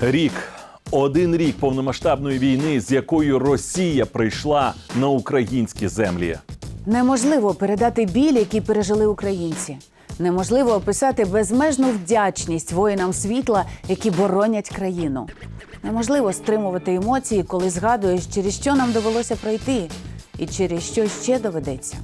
Рік. Один рік повномасштабної війни, з якою Росія прийшла на українські землі. Неможливо передати біль, який пережили українці. Неможливо описати безмежну вдячність воїнам світла, які боронять країну. Неможливо стримувати емоції, коли згадуєш, через що нам довелося пройти, і через що ще доведеться.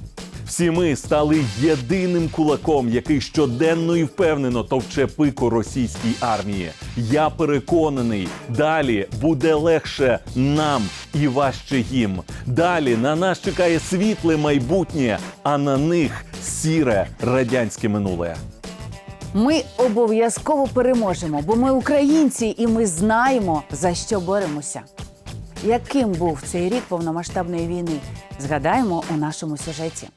Всі ми стали єдиним кулаком, який щоденно і впевнено товче пику російській армії. Я переконаний, далі буде легше нам і важче їм. Далі на нас чекає світле майбутнє, а на них сіре радянське минуле. Ми обов'язково переможемо, бо ми українці і ми знаємо, за що боремося. Яким був цей рік повномасштабної війни? Згадаємо у нашому сюжеті.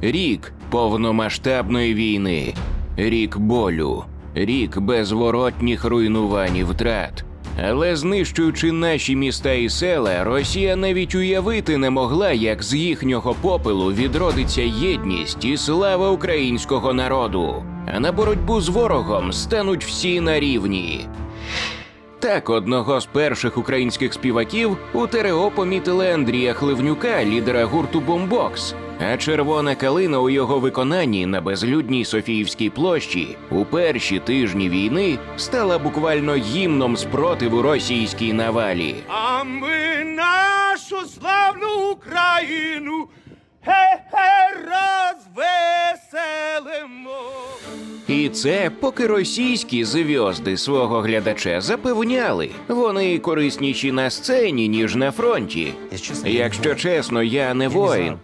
Рік повномасштабної війни, рік болю, рік безворотніх руйнувань і втрат. Але знищуючи наші міста і села, Росія навіть уявити не могла, як з їхнього попелу відродиться єдність і слава українського народу. А на боротьбу з ворогом стануть всі на рівні. Так, одного з перших українських співаків у ТРО помітили Андрія Хливнюка, лідера гурту Бомбокс. А червона калина у його виконанні на безлюдній Софіївській площі у перші тижні війни стала буквально гімном спротиву російській навалі. А ми нашу славну Україну розвеселимо. І це поки російські зв'язди свого глядача запевняли, вони корисніші на сцені, ніж на фронті. Якщо чесно, я не воїн.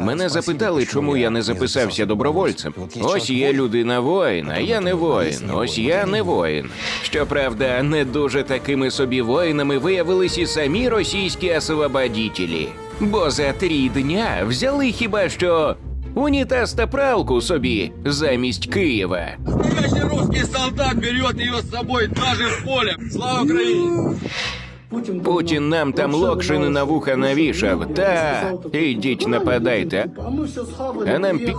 Мене запитали, чому я не записався добровольцем. Ось є людина воїн, а я не воїн. Ось я не воїн. Щоправда, не дуже такими собі воїнами виявились і самі російські освободітелі. Бо за три дня взяли хіба що унітаз та пралку собі замість Києва. Настоящий русский солдат берет ее с собой даже в поле. Слава Украине! Путін нам там локшини на вуха навішав. Та ідіть нападайте. А нам пі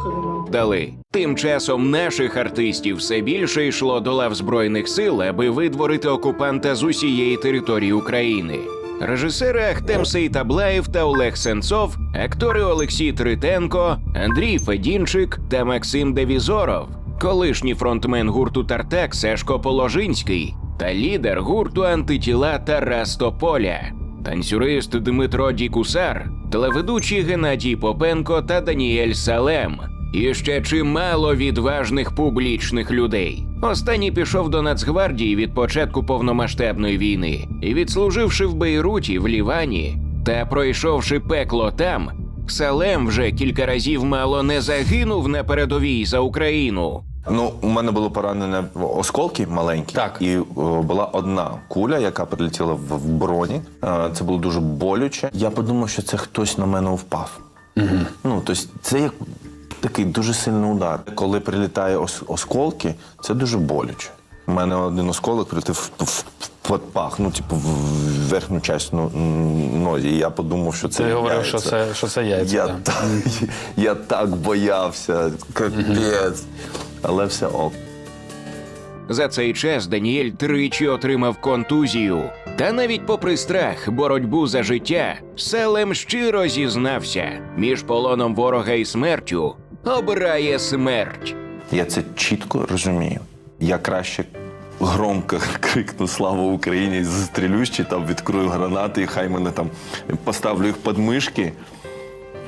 дали. Тим часом наших артистів все більше йшло до лав збройних сил, аби видворити окупанта з усієї території України. Режисери Ахтем Сейтаблаєв та Олег Сенцов, актори Олексій Тритенко, Андрій Федінчик та Максим Девізоров, колишній фронтмен гурту Тартак Сашко Положинський та лідер гурту антитіла Тарас Тополя, танцюрист Дмитро Дікусар, телеведучий Геннадій Попенко та Даніель Салем. І ще чимало відважних публічних людей. Останній пішов до Нацгвардії від початку повномасштабної війни і відслуживши в Бейруті в Лівані та пройшовши пекло там, Салем вже кілька разів мало не загинув на передовій за Україну. Ну, у мене було поранене осколки маленькі, Так. і о, була одна куля, яка прилетіла в, в броні. Е, Це було дуже болюче. Я подумав, що це хтось на мене впав. Угу. Ну, тобто, це як такий дуже сильний удар. Коли прилітає ос- осколки, це дуже болюче. У мене один осколок прилетів в, пах, ну, типу, в верхню частину нозі. І я подумав, що це Ти говорив, яйця. що це, що це яйця. Я, да. так, я так боявся, капець. Але все ок. За цей час Даніель тричі отримав контузію. Та навіть попри страх, боротьбу за життя, Селем щиро зізнався між полоном ворога і смертю обирає смерть. Я це чітко розумію. Я краще громко крикну Слава Україні! Застрілюсь, чи там відкрию гранати, і хай мене там поставлю їх під мишки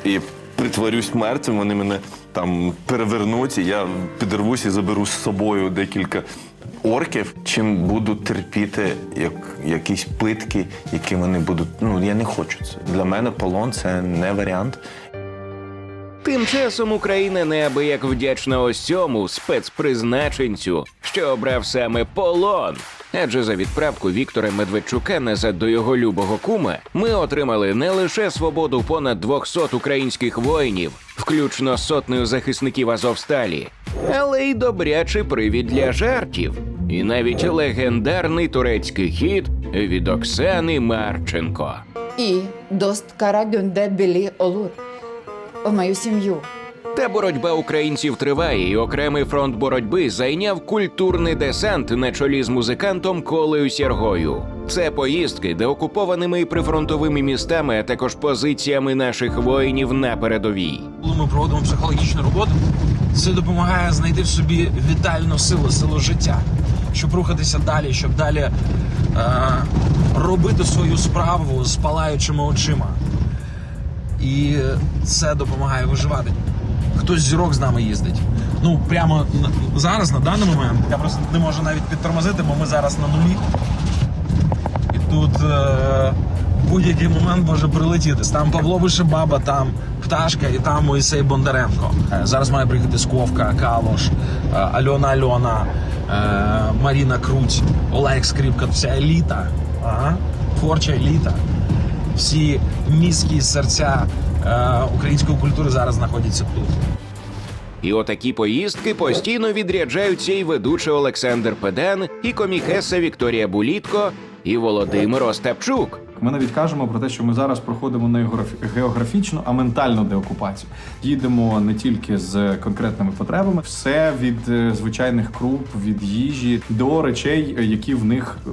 і притворюсь мертвим. Вони мене там перевернуть, і я підірвусь і заберу з собою декілька орків, чим буду терпіти як, якісь питки, які вони будуть. Ну я не хочу це. Для мене полон це не варіант. Тим часом Україна неабияк вдячна ось спецпризначенцю, що обрав саме полон. Адже за відправку Віктора Медведчука назад до його любого кума ми отримали не лише свободу понад 200 українських воїнів, включно сотнею захисників Азовсталі, але й добрячий привід для жартів. І навіть легендарний турецький хіт від Оксани Марченко. І дост кара білі олур. В мою сім'ю. Та боротьба українців триває, і окремий фронт боротьби зайняв культурний десант на чолі з музикантом Колею Сергою. Це поїздки деокупованими і прифронтовими містами, а також позиціями наших воїнів на передовій. Ми проводимо психологічну роботу, це допомагає знайти в собі вітальну силу, силу життя, щоб рухатися далі, щоб далі е, робити свою справу з палаючими очима. І це допомагає виживати. Хтось зірок з нами їздить. Ну, прямо зараз, на даний момент, я просто не можу навіть підтормозити, бо ми зараз на нулі. І тут е, будь-який момент може прилетіти. Там Павло Вишибаба, там Пташка і там Моїсей Бондаренко. Е, Зараз має приїхати Сковка, Калош, е, Альона Альона, е, Маріна Круть, Олег Скрипка, вся еліта. Ага, творча еліта. Всі міські серця е, української культури зараз знаходяться тут. І отакі поїздки постійно відряджаються і ведучий Олександр Педан, і комікеса Вікторія Булітко, і Володимир Остапчук. Ми навіть кажемо про те, що ми зараз проходимо не географ- географічну, а ментальну деокупацію. Їдемо не тільки з конкретними потребами, все від е, звичайних круп, від їжі до речей, які в них, е,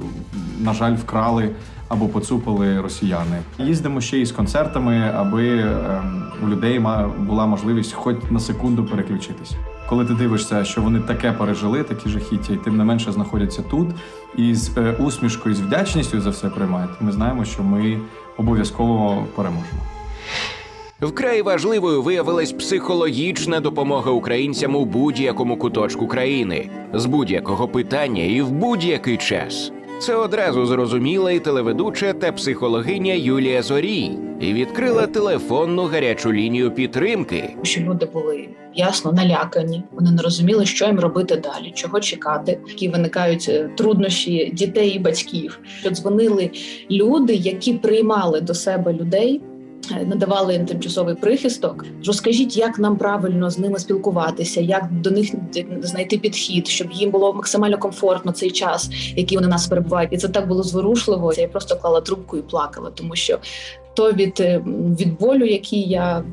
на жаль, вкрали або поцупили росіяни. Їздимо ще й з концертами, аби ем, у людей була можливість хоч на секунду переключитись. Коли ти дивишся, що вони таке пережили, такі жахіття, і тим не менше знаходяться тут, і з е, усмішкою, з вдячністю за все приймають, ми знаємо, що ми обов'язково переможемо. Вкрай важливою виявилась психологічна допомога українцям у будь-якому куточку країни з будь-якого питання і в будь-який час. Це одразу зрозуміла і телеведуча та психологиня Юлія Зорій і відкрила телефонну гарячу лінію підтримки. що люди були ясно налякані. Вони не розуміли, що їм робити далі, чого чекати. Які виникають е, труднощі дітей і батьків. Що дзвонили люди, які приймали до себе людей. Е, Надавали їм тимчасовий прихисток. Розкажіть, як нам правильно з ними спілкуватися, як до них знайти підхід, щоб їм було максимально комфортно цей час, який вони нас перебувають. І це так було зворушливо. Я просто клала трубку і плакала, тому що то від, е, від болю, який я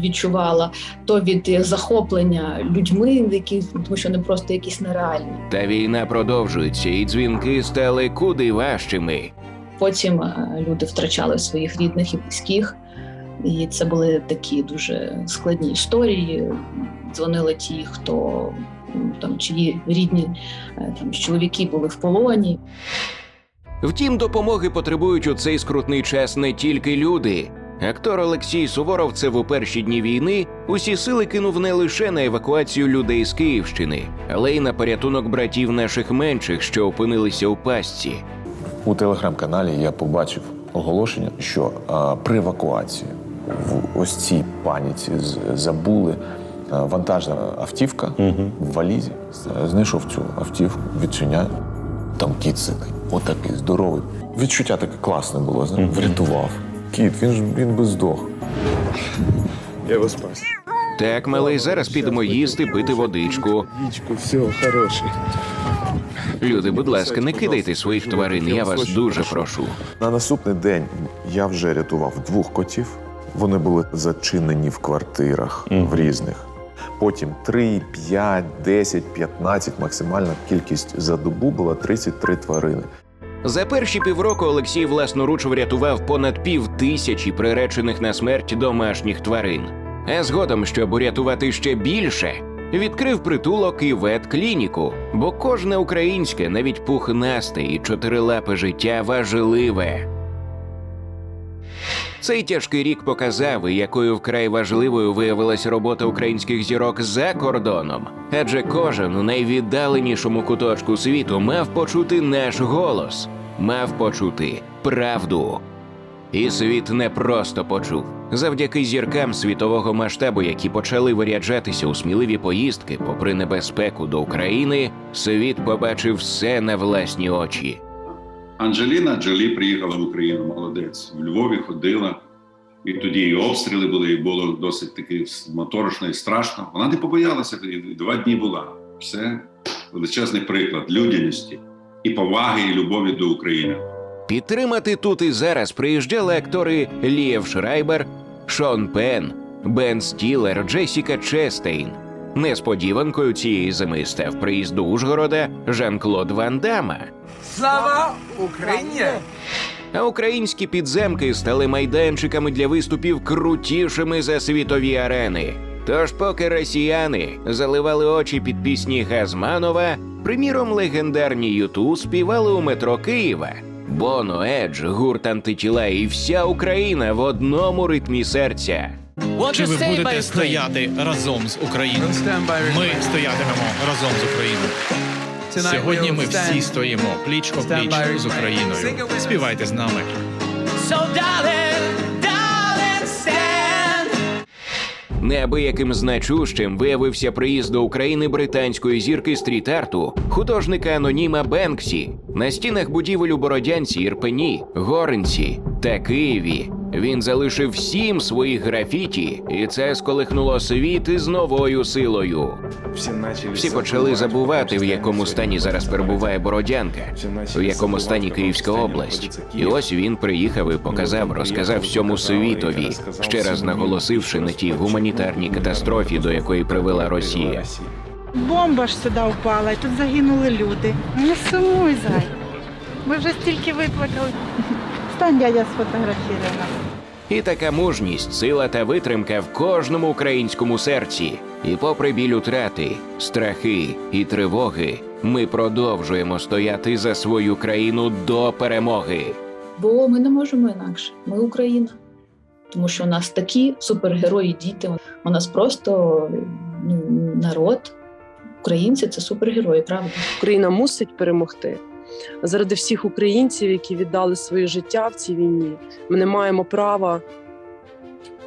відчувала, то від е, захоплення людьми, які тому що вони просто якісь нереальні. Та війна продовжується, і дзвінки стали куди важчими. Потім люди втрачали своїх рідних і близьких, і це були такі дуже складні історії. Дзвонили ті, хто там чиї рідні е, там чоловіки були в полоні. Втім, допомоги потребують у цей скрутний час не тільки люди. Актор Олексій Суворовцев у перші дні війни усі сили кинув не лише на евакуацію людей з Київщини, але й на порятунок братів наших менших, що опинилися у пастці. У телеграм-каналі я побачив оголошення, що а, при евакуації в ось цій паніці забули вантажна автівка в валізі. Знайшов цю автівку, відчиняю. Там кіт сидить, отакий здоровий. Відчуття таке класне було, знаєш, врятував. Кіт, він ж він би здох. Я вас спас. Так, малий, зараз підемо їсти, пити водичку. Дічку, все, хороший. Люди, будь ласка, не кидайте своїх тварин, я вас дуже прошу. На наступний день я вже рятував двох котів. Вони були зачинені в квартирах в різних. Потім 3, 5, 10, 15, максимальна кількість за добу була 33 тварини. За перші півроку Олексій власноруч врятував понад пів тисячі приречених на смерть домашніх тварин. А згодом, щоб урятувати ще більше, відкрив притулок і ветклініку, бо кожне українське, навіть пухнасте і чотирилапе життя важливе. Цей тяжкий рік показав, якою вкрай важливою виявилася робота українських зірок за кордоном. Адже кожен у найвіддаленішому куточку світу мав почути наш голос, мав почути правду. І світ не просто почув. Завдяки зіркам світового масштабу, які почали виряджатися у сміливі поїздки, попри небезпеку до України, світ побачив все на власні очі. Анджеліна Джолі приїхала в Україну, молодець. В Львові ходила, і тоді і обстріли були, і було досить таки моторошно і страшно. Вона не побоялася, і два дні була. Все величезний приклад людяності і поваги, і любові до України. Підтримати тут і зараз приїжджали актори Лієв Шрайбер, Шон Пен, Бен Стілер, Джесіка Честейн. Несподіванкою цієї зими став приїзд до Ужгорода Жан-Клод Ван Дамма. Слава Україні! А українські підземки стали майданчиками для виступів крутішими за світові арени. Тож, поки росіяни заливали очі під пісні Газманова, приміром, легендарні Юту співали у метро Києва. Боно, Едж, гурт антитіла і вся Україна в одному ритмі серця. Чи ви будете стояти разом з Україною? Ми стоятимемо разом з Україною. Сьогодні ми всі стоїмо пліч о пліч з Україною. Співайте з нами. Неабияким значущим виявився приїзд до України британської зірки стріт-арту, художника аноніма Бенксі. На стінах будівель у Бородянці, Ірпені, Горинці та Києві. Він залишив сім своїх графіті, і це сколихнуло світ із новою силою. Всі почали забувати, в якому стані зараз перебуває Бородянка, в якому стані Київська область. І ось він приїхав і показав, розказав всьому світові, ще раз наголосивши на тій гуманітарній катастрофі, до якої привела Росія. Бомба ж сюди впала, і тут загинули люди. Не сумуй, зай. Ми вже стільки виплакали. Стань, дядя, сфотографірує нас. І така мужність, сила та витримка в кожному українському серці. І попри біль утрати, страхи і тривоги, ми продовжуємо стояти за свою країну до перемоги. Бо ми не можемо інакше. Ми Україна. Тому що у нас такі супергерої, діти. У нас просто ну, народ. Українці це супергерої, правда? Україна мусить перемогти. Заради всіх українців, які віддали своє життя в цій війні, ми не маємо права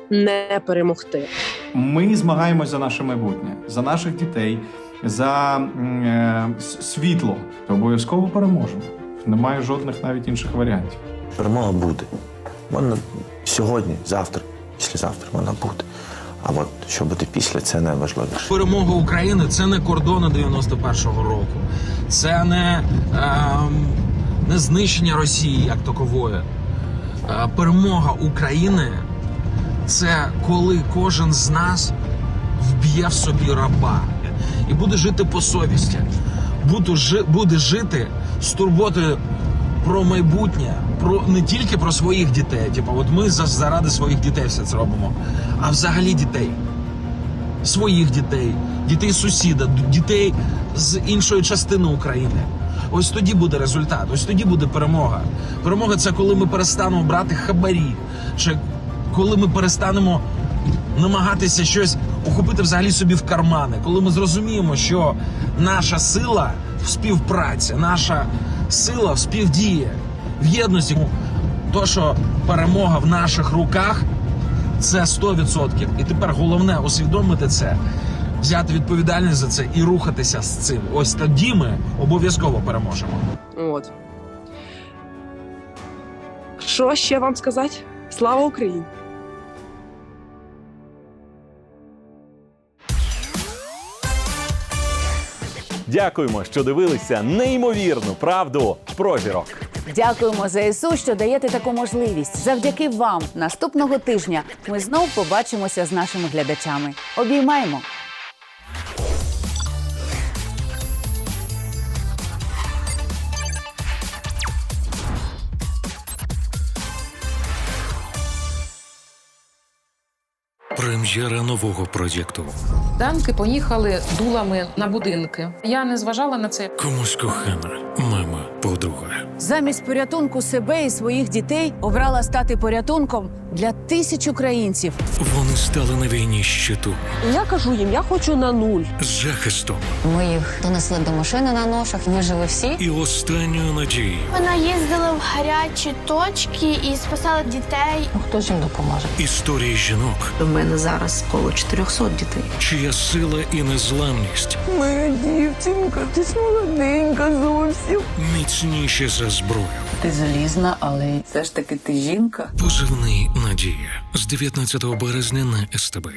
не перемогти. Ми змагаємось за наше майбутнє, за наших дітей, за е, світло. Обов'язково переможемо. Немає жодних навіть інших варіантів. Перемога буде. Вона сьогодні, завтра, післязавтра вона буде. А от що буде після, це найважливіше. Перемога України це не кордони 91-го року, це не, ем, не знищення Росії як такової. Е, перемога України це коли кожен з нас вб'є в собі раба і буде жити по совісті, буде жити з турботою про майбутнє, про не тільки про своїх дітей. Типу, от ми за- заради своїх дітей все це робимо, а взагалі дітей своїх дітей, дітей сусіда, дітей з іншої частини України. Ось тоді буде результат, ось тоді буде перемога. Перемога це коли ми перестанемо брати хабарі, чи коли ми перестанемо намагатися щось ухопити взагалі собі в кармани, коли ми зрозуміємо, що наша сила в співпраці, наша сила в співдії, в єдності. То, що перемога в наших руках, це 100%. І тепер головне усвідомити це, взяти відповідальність за це і рухатися з цим. Ось тоді ми обов'язково переможемо. От. Що ще вам сказати? Слава Україні! Дякуємо, що дивилися неймовірну правду про зірок. Дякуємо ЗСУ, що даєте таку можливість. Завдяки вам наступного тижня ми знов побачимося з нашими глядачами. Обіймаємо! Прем'єра нового проєкту. Танки поїхали дулами на будинки. Я не зважала на це. Комусь кохана. Замість порятунку себе і своїх дітей обрала стати порятунком для тисяч українців. Вони стали на війні щиту Я кажу їм, я хочу на нуль. з захистом Ми їх донесли до машини на ношах. Вижили всі. і останньою надією. Вона їздила в гарячі точки і спасала дітей. Ну хто ж їм допоможе? Історії жінок, У мене зараз коло 400 дітей. чия сила і незламність Моя дівчинка, ти ж молоденька зовсім. міцніші за зброю. Ти залізна, але все ж таки ти жінка. Позивний Надія з 19 березня на СТБ.